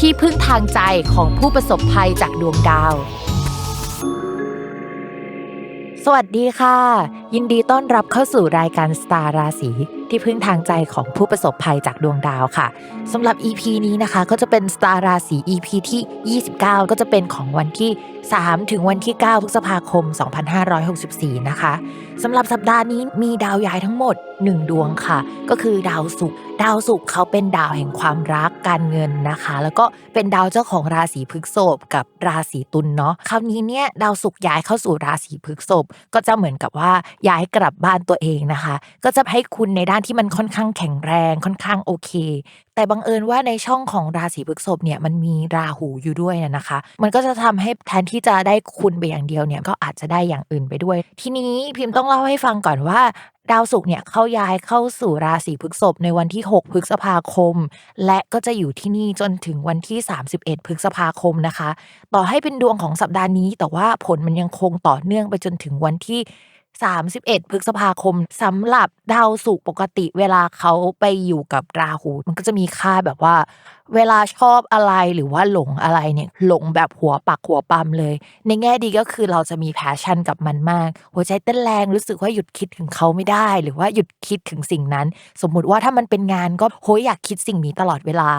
ที่พึ่งทางใจของผู้ประสบภัยจากดวงดาว สวัสดีค่ะ ยินดีต้อนรับเข้าสู่รายการสตาร์ราศีที่พึ่งทางใจของผู้ประสบภัยจากดวงดาวค่ะสำหรับ EP นี้นะคะก็จะเป็นสตาร์ราศี EP ที่ 29 ก็จะเป็นของวันที่ 3 ถึงวันที่ 9 พฤษภาคม 2564 นะคะสำหรับสัปดาห์นี้มีดาวย้ายทั้งหมด 1 ดวงค่ะ ก็คือดาวศุกร์ดาวศุกร์เขาเป็นดาวแห่งความรักการเงินนะคะ แล้วก็เป็นดาวเจ้าของราศีพฤษภกับราศีตุลเนาะคราวนี้เนี่ยดาวศุกร์ย้ายเข้าสู่ราศีพฤษภก็จะเหมือนกับว่าย้ายกลับบ้านตัวเองนะคะ ก็จะให้คุณในด้านที่มันค่อนข้างแข็งแรงค่อนข้างโอเค แต่บังเอิญว่าในช่องของราศีพฤษภเนี่ยมันมีราหูอยู่ด้วยนะคะ มันก็จะทำให้แทนที่จะได้คุณไปอย่างเดียวเนี่ยก็อาจจะได้อย่างอื่นไปด้วย ทีนี้พิมพ์ต้องเล่าให้ฟังก่อนว่าดาวศุกร์เนี่ยเข้าย้ายเข้าสู่ราศีพฤษภในวันที่ 6 พฤษภาคม และก็จะอยู่ที่นี่จนถึงวันที่ 31 พฤษภาคมนะคะ ต่อให้เป็นดวงของสัปดาห์นี้ แต่ว่าผลมันยังคงต่อเนื่องไปจนถึงวันที่ 31 พฤษภาคมสำหรับดาวศุกร์ปกติเวลาเขาไปอยู่กับราหู มันก็จะมีค่าแบบว่า เวลาชอบอะไรหรือว่าหลงอะไรเนี่ยหลงแบบหัวปักหัวปั๊มเลย ในแง่ดีก็คือเราจะมีแพชชั่นกับมันมาก หัวใจเต้นแรงรู้สึกว่าหยุดคิดถึงเขาไม่ได้ หรือว่าหยุดคิดถึงสิ่งนั้น สมมุติว่าถ้ามันเป็นงานก็โหยอยากคิดสิ่งนี้ตลอดเวลา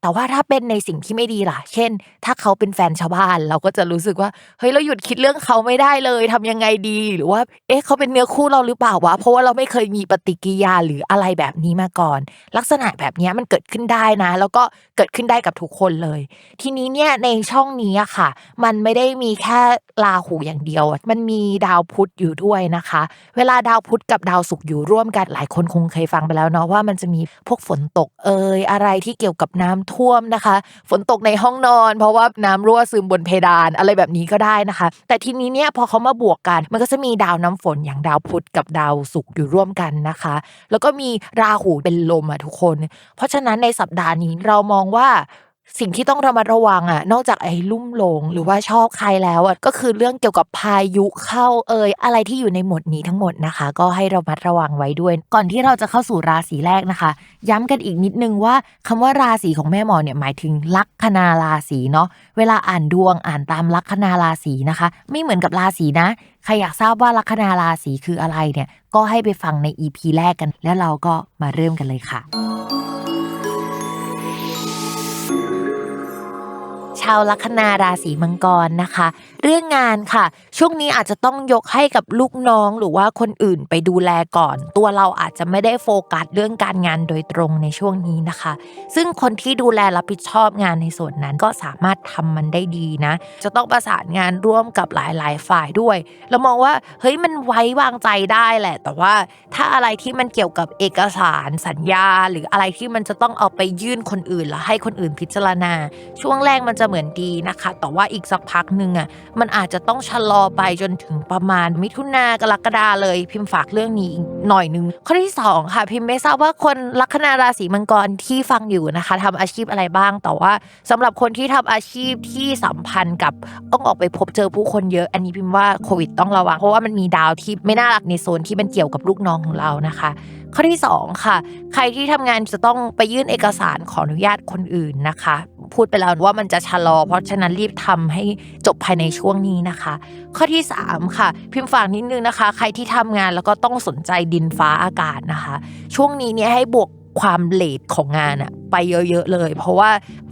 แต่ว่าถ้าเป็นในสิ่งที่ไม่ดีล่ะ เช่น ถ้าเขาเป็นแฟนชาวบ้าน เราก็จะรู้สึกว่าเฮ้ยเราหยุดคิดเรื่องเขาไม่ได้เลยทำยังไงดี หรือว่าเอ๊ะเขาเป็นเนื้อคู่เราหรือเปล่าวะเพราะว่าเราไม่เคยมีปฏิกิริยาหรืออะไรแบบนี้มาก่อน ลักษณะแบบนี้มันเกิดขึ้นได้นะ แล้วก็เกิดขึ้นได้กับทุกคนเลย ทีนี้เนี่ยในช่องนี้อะค่ะ มันไม่ได้มีแค่ราหูอย่างเดียว มันมีดาวพุธอยู่ด้วยนะคะ เวลาดาวพุธกับดาวศุกร์อยู่ร่วมกันหลายคนคงเคยฟังไปแล้วเนาะว่ามันจะมีพวกฝนตกเอ่ยอะไรที่เกี่ยวกับน้ำท่วมนะคะ ฝนตกในห้องนอน เพราะว่าน้ำรั่วซึมบนเพดานอะไรแบบนี้ก็ได้นะคะ แต่ทีนี้เนี่ยพอเขามาบวกกัน มันก็จะมีดาวน้ำฝนอย่างดาวพุธกับดาวศุกร์อยู่ร่วมกันนะคะ แล้วก็มีราหูเป็นลมอะทุกคน เพราะฉะนั้นในสัปดาห์นี้เรามองว่าสิ่งที่ต้องระมัดระวังอะนอกจากไอ้ลุ่มหลงหรือว่าชอบใครแล้วอะก็คือเรื่องเกี่ยวกับพายุเข้าเอ่ยอะไรที่อยู่ในหมวดนี้ทั้งหมดนะคะ ก็ให้ระมัดระวังไว้ด้วย ก่อนที่เราจะเข้าสู่ราศีแรกนะคะ ย้ำกันอีกนิดนึงว่าคำว่าราศีของแม่หมอเนี่ยหมายถึงลัคนาราศีเนาะเวลาอ่านดวงอ่านตามลัคนาราศีนะคะ ไม่เหมือนกับราศีนะใครอยากทราบว่าลัคนาราศีคืออะไรเนี่ยก็ให้ไปฟังใน EP แรกกัน แล้วเราก็มาเริ่มกันเลยค่ะาวลัคนาราศีมังกรนะคะเรื่องงานค่ะ ช่วงนี้อาจจะต้องยกให้กับลูกน้องหรือว่าคนอื่นไปดูแลก่อน ตัวเราอาจจะไม่ได้โฟกัสเรื่องการงานโดยตรงในช่วงนี้นะคะ ซึ่งคนที่ดูแลรับผิดชอบงานในส่วนนั้นก็สามารถทำมันได้ดีนะ จะต้องประสานงานร่วมกับหลาย ๆ ฝ่ายด้วย เรามองว่าเฮ้ยมันไว้วางใจได้แหละ แต่ว่าถ้าอะไรที่มันเกี่ยวกับเอกสารสัญญา หรืออะไรที่มันจะต้องเอาไปยื่นคนอื่นแล้วให้คนอื่นพิจารณา ช่วงแรกมันจะเหมือนดีนะคะ แต่ว่าอีกสักพักหนึ่งอะมันอาจจะต้องชะลอไปจนถึงประมาณมิถุนากรกฎาเลยพิมพ์ฝากเรื่องนี้อีกหน่อยนึง ข้อที่สองค่ะ พิมพ์ไม่ทราบว่าคนลัคนาราศีมังกรที่ฟังอยู่นะคะทำอาชีพอะไรบ้าง แต่ว่าสำหรับคนที่ทำอาชีพที่สัมพันธ์กับต้องออกไปพบเจอผู้คนเยอะ อันนี้พิมพ์ว่าโควิดต้องระวังเพราะว่ามันมีดาวที่ไม่น่ารักในโซนที่มันเกี่ยวกับลูกน้องของเรานะคะ ข้อที่ 2 ค่ะ ใครที่ทำงานจะต้องไปยื่นเอกสารขออนุญาตคนอื่นนะคะ พูดไปแล้วว่ามันจะชะลอ เพราะฉะนั้นรีบทำให้จบภายในช่วงนี้นะคะ ข้อที่ 3 ค่ะ พิมพ์ฝากนิดนึงนะคะ ใครที่ทำงานแล้วก็ต้องสนใจดินฟ้าอากาศนะคะ ช่วงนี้เนี่ยให้บวกความเลทของงานอะไปเยอะๆเลย เพราะว่า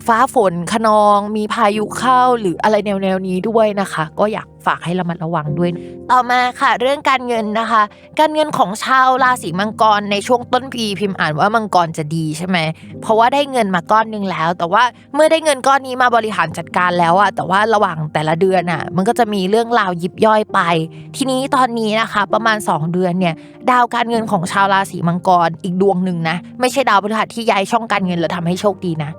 ฟ้าฝนขนอง มีพายุเข้าหรืออะไรแนวๆนี้ด้วยนะคะ ก็อยากฝากให้ระมัดระวังด้วย ต่อมาค่ะ เรื่องการเงินนะคะ การเงินของชาวราศีมังกรในช่วงต้นปีพิมพ์อ่านว่ามังกรจะดีใช่ไหมเพราะว่าได้เงินมาก้อนหนึงแล้ว แต่ว่าเมื่อได้เงินก้อนนี้มาบริหารจัดการแล้วอะแต่ว่าระหว่างแต่ละเดือนอะมันก็จะมีเรื่องราวยิบย่อยไป ทีนี้ตอนนี้นะคะ ประมาณ 2 เดือนเนี่ยดาวการเงินของชาวราศีมังกรอีกดวงหนึ่งนะไม่ใช่ดาวพฤหัสที่ย้ายช่องการเงินแล้วทำให้โชคดีนะ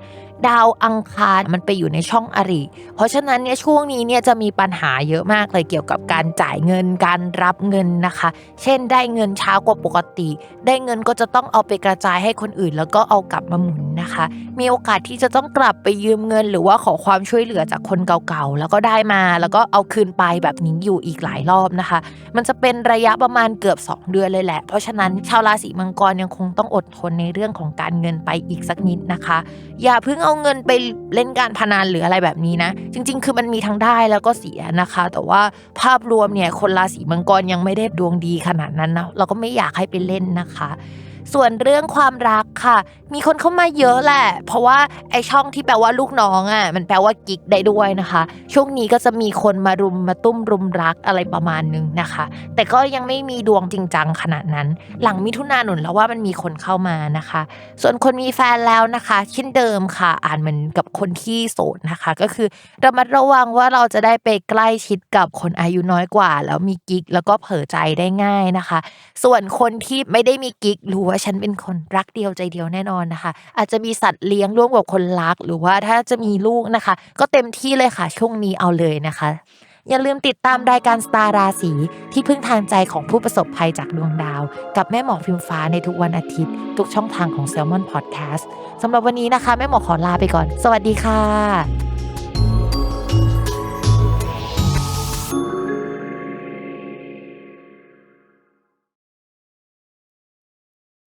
ดาวอังคารมันไปอยู่ในช่องอริ เพราะฉะนั้นเนี่ยช่วงนี้เนี่ยจะมีปัญหาเยอะมากเลยเกี่ยวกับการจ่ายเงินการรับเงินนะคะ เช่นได้เงินช้ากว่าปกติ ได้เงินก็จะต้องเอาไปกระจายให้คนอื่น แล้วก็เอากลับมาหมุนนะคะ มีโอกาสที่จะต้องกลับไปยืมเงิน หรือว่าขอความช่วยเหลือจากคนเก่าๆแล้วก็ได้มาแล้วก็เอาคืนไปแบบนี้อยู่อีกหลายรอบนะคะ มันจะเป็นระยะประมาณเกือบ 2 เดือนเลยแหละ เพราะฉะนั้นชาวราศีมังกรยังคงต้องอดทนในเรื่องของการเงินไปอีกสักนิดนะคะ อย่าเพิ่งเอาเงินไปเล่นการพนันหรืออะไรแบบนี้นะ จริง ๆ คือมันมีทั้งได้แล้วก็เสียนะคะ แต่ว่าภาพรวมเนี่ยคนราศีมังกรยังไม่ได้ดวงดีขนาดนั้นนะเราก็ไม่อยากให้ไปเล่นนะคะ ส่วนเรื่องความรักค่ะ มีคนเข้ามาเยอะแหละ เพราะว่าไอช่องที่แปลว่าลูกน้องอะมันแปลว่ากิ๊กได้ด้วยนะคะ ช่วงนี้ก็จะมีคนมารุมมาตุ้มรุมรักอะไรประมาณนึงนะคะ แต่ก็ยังไม่มีดวงจริงจังขนาดนั้น หลังมิถุนาหนุนแล้วว่ามันมีคนเข้ามานะคะ ส่วนคนมีแฟนแล้วนะคะ เช่นเดิมค่ะ อ่านเหมือนกับคนที่โสดนะคะ ก็คือระมัดระวังว่าเราจะได้ไปใกล้ชิดกับคนอายุน้อยกว่า แล้วมีกิ๊กแล้วก็เผลอใจได้ง่ายนะคะ ส่วนคนที่ไม่ได้มีกิ๊กรู้ว่าฉันเป็นคนรักเดียวใจเดียวแน่นอนนะคะ อาจจะมีสัตว์เลี้ยงร่วมกับคนรัก หรือว่าถ้าจะมีลูกนะคะ ก็เต็มที่เลยค่ะช่วงนี้เอาเลยนะคะ อย่าลืมติดตามรายการสตาร์ราศีที่พึ่งทางใจของผู้ประสบภัยจากดวงดาว กับแม่หมอพิมฟ้าในทุกวันอาทิตย์ ทุกช่องทางของ s ซ l m o n Podcast สำหรับวันนี้นะคะ แม่หมอขอลาไปก่อน สวัสดีค่ะ